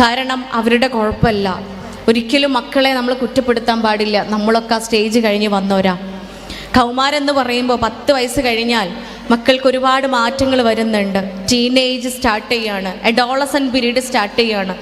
കാരണം അവരുടെ കുഴപ്പമല്ല. ഒരിക്കലും മക്കളെ നമ്മൾ കുറ്റപ്പെടുത്താൻ പാടില്ല. നമ്മളൊക്കെ ആ സ്റ്റേജ് കഴിഞ്ഞ് വന്നവരാ. കൗമാരെന്ന് പറയുമ്പോൾ പത്ത് വയസ്സ് കഴിഞ്ഞാൽ മക്കൾക്ക് ഒരുപാട് മാറ്റങ്ങൾ വരുന്നുണ്ട്. ടീനേജ് സ്റ്റാർട്ട് ചെയ്യാണ്. അഡോളസൻ പീരീഡ് സ്റ്റാർട്ട് ചെയ്യാണ്.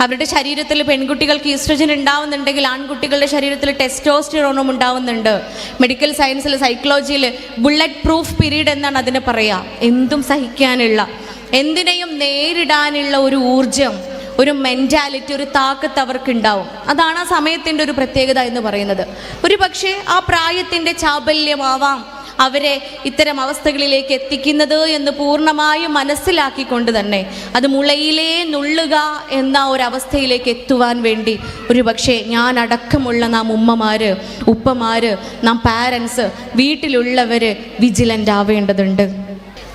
അവരുടെ ശരീരത്തിൽ പെൺകുട്ടികൾക്ക് ഈസ്ട്രജൻ ഉണ്ടാവുന്നുണ്ടെങ്കിൽ ആൺകുട്ടികളുടെ ശരീരത്തിൽ ടെസ്റ്റോസ്റ്റിറോണും ഉണ്ടാവുന്നുണ്ട്. മെഡിക്കൽ സയൻസിൽ സൈക്കോളജിയിൽ ബുള്ളറ്റ് പ്രൂഫ് പീരീഡ് എന്നാണ് അതിനെ പറയുക എന്തും സഹിക്കാനുള്ള എന്തിനേയും നേരിടാനുള്ള ഒരു ഊർജം ഒരു മെന്റാലിറ്റി ഒരു താക്കത്ത് അവർക്ക് ഉണ്ടാവും അതാണ് ആ സമയത്തിന്റെ ഒരു പ്രത്യേകത എന്ന് പറയുന്നത്. ഒരു പക്ഷേ ആ പ്രായത്തിന്റെ ചാബല്യമാവാം അവരെ ഇത്തരം അവസ്ഥകളിലേക്ക് എത്തിക്കുന്നത് എന്ന് പൂർണമായും മനസ്സിലാക്കിക്കൊണ്ട് തന്നെ അത് മുളയിലേ നുള്ളുക എന്ന ഒരവസ്ഥയിലേക്ക് എത്തുവാൻ വേണ്ടി ഒരു പക്ഷേ ഞാൻ അടക്കമുള്ള നാം ഉമ്മമാർ ഉപ്പമാർ നാം പാരൻസ് വീട്ടിലുള്ളവർ വിജിലന്റ് ആവേണ്ടതുണ്ട്.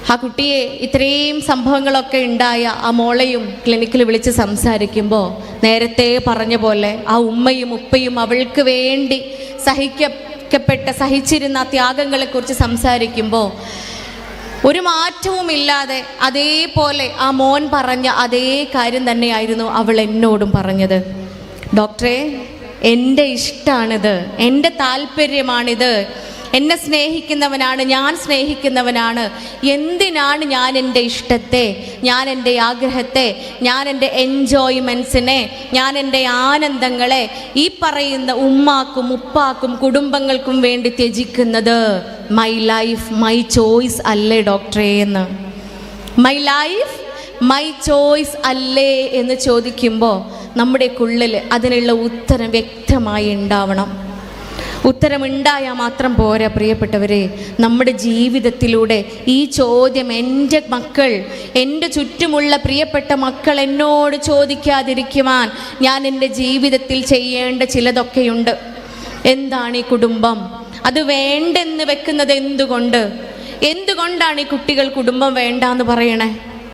ആ കുട്ടിയെ ഇത്രയും സംഭവങ്ങളൊക്കെ ഉണ്ടായ ആ മോളയും ക്ലിനിക്കിൽ വിളിച്ച് സംസാരിക്കുമ്പോൾ നേരത്തെ പറഞ്ഞ പോലെ ആ ഉമ്മയും ഉപ്പയും അവൾക്ക് വേണ്ടി സഹിക്കപ്പെട്ട സഹിച്ചിരുന്ന ത്യാഗങ്ങളെക്കുറിച്ച് സംസാരിക്കുമ്പോൾ ഒരു മാറ്റവുമില്ലാതെ അതേപോലെ ആ മോൻ പറഞ്ഞ അതേ കാര്യം തന്നെയായിരുന്നു അവൾ എന്നോടും പറഞ്ഞത്. ഡോക്ടറെ എന്റെ ഇഷ്ടമാണിത് എന്റെ താല്പര്യമാണിത്. എന്നെ സ്നേഹിക്കുന്നവനാണ് ഞാൻ സ്നേഹിക്കുന്നവനാണ്. എന്തിനാണ് ഞാൻ എന്റെ ഇഷ്ടത്തെ ഞാൻ എന്റെ ആഗ്രഹത്തെ ഞാൻ എന്റെ എൻജോയ്മെൻസിനെ ഞാൻ എന്റെ ആനന്ദങ്ങളെ ഈ പറയുന്ന ഉമ്മാക്കും ഉപ്പാക്കും കുടുംബങ്ങൾക്കും വേണ്ടി ത്യജിക്കുന്നത്? മൈ ലൈഫ് മൈ ചോയ്സ് അല്ലേ ഡോക്ടറെ എന്ന്. മൈ ലൈഫ് മൈ ചോയ്സ് അല്ലേ എന്ന് ചോദിക്കുമ്പോൾ നമ്മുടെ ഉള്ളിൽ അതിനുള്ള ഉത്തരം വ്യക്തമായി ഉണ്ടാവണം. ഉത്തരമുണ്ടായാൽ മാത്രം പോരാ പ്രിയപ്പെട്ടവരെ. നമ്മുടെ ജീവിതത്തിലൂടെ ഈ ചോദ്യം എന്റെ മക്കൾ എന്റെ ചുറ്റുമുള്ള പ്രിയപ്പെട്ട മക്കൾ എന്നോട് ചോദിക്കാതിരിക്കുവാൻ ഞാൻ എന്റെ ജീവിതത്തിൽ ചെയ്യേണ്ട ചിലതൊക്കെയുണ്ട്. എന്താണ് ഈ കുടുംബം? അത് വേണ്ടെന്ന് വെക്കുന്നത് എന്തുകൊണ്ട്? എന്തുകൊണ്ടാണ് ഈ കുട്ടികൾ കുടുംബം വേണ്ട എന്ന് പറയണേ?